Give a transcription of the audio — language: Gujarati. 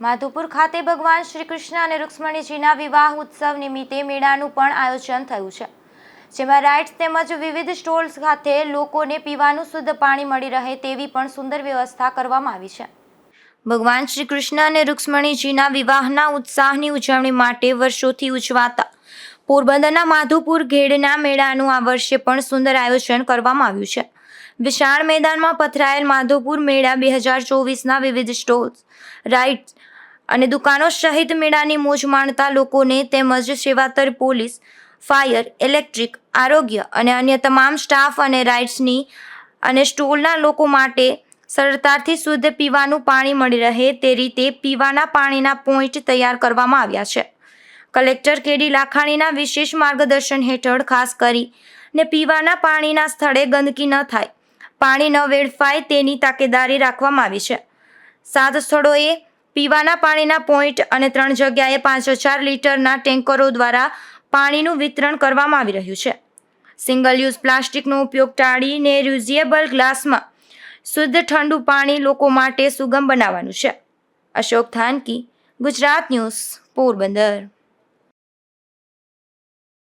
માધુપુર ખાતે ભગવાન શ્રી કૃષ્ણ અને રૂક્ષ્મણીજીના વિવાહ ઉત્સવ નિમિત્તે મેળાનું પણ આયોજન થયું છે. જેમાં રાઇડ્સ તેમજ વિવિધ સ્ટોલ્સ ખાતે લોકોને પીવાનું શુદ્ધ પાણી મળી રહે તેવી પણ સુંદર વ્યવસ્થા કરવામાં આવી છે. ભગવાન શ્રી કૃષ્ણ અને રૂક્ષ્મણીજીના વિવાહના ઉત્સાહની ઉજવણી માટે વર્ષોથી ઉજવાતા પોરબંદરના માધુપુર ઘેડના મેળાનું આ વર્ષે પણ સુંદર આયોજન કરવામાં આવ્યું છે. વિશાળ મેદાનમાં પથરાયેલ માધવપુર મેળા બે હજાર ચોવીસના વિવિધ સ્ટોલ્સ, રાઇડ્સ અને દુકાનો સહિત મેળાની મોજ માણતા લોકોને તેમજ સેવાતર પોલીસ, ફાયર, ઇલેક્ટ્રિક, આરોગ્ય અને અન્ય તમામ સ્ટાફ અને રાઇડ્સની અને સ્ટોલના લોકો માટે સરળતાથી શુદ્ધ પીવાનું પાણી મળી રહે તે રીતે પીવાના પાણીના પોઈન્ટ તૈયાર કરવામાં આવ્યા છે. કલેક્ટર કેડી લાખાણીના વિશેષ માર્ગદર્શન હેઠળ ખાસ કરી ને પીવાના પાણીના સ્થળે ગંદકી ન થાય. પાણી ન વેડફાય તેની તાકેદારી રાખવામાં આવી છે. સાત સ્થળોએ પીવાના પાણીના પોઈન્ટ અને ત્રણ જગ્યાએ પાંચ હજાર લીટરના ટેન્કરો દ્વારા પાણીનું વિતરણ કરવામાં આવી રહ્યું છે. સિંગલ યુઝ પ્લાસ્ટિકનો ઉપયોગ ટાળીને રિયુઝેબલ ગ્લાસમાં શુદ્ધ ઠંડુ પાણી લોકો માટે સુગમ બનાવવાનું છે. અશોક થાનકી, ગુજરાત ન્યૂઝ, પોરબંદર.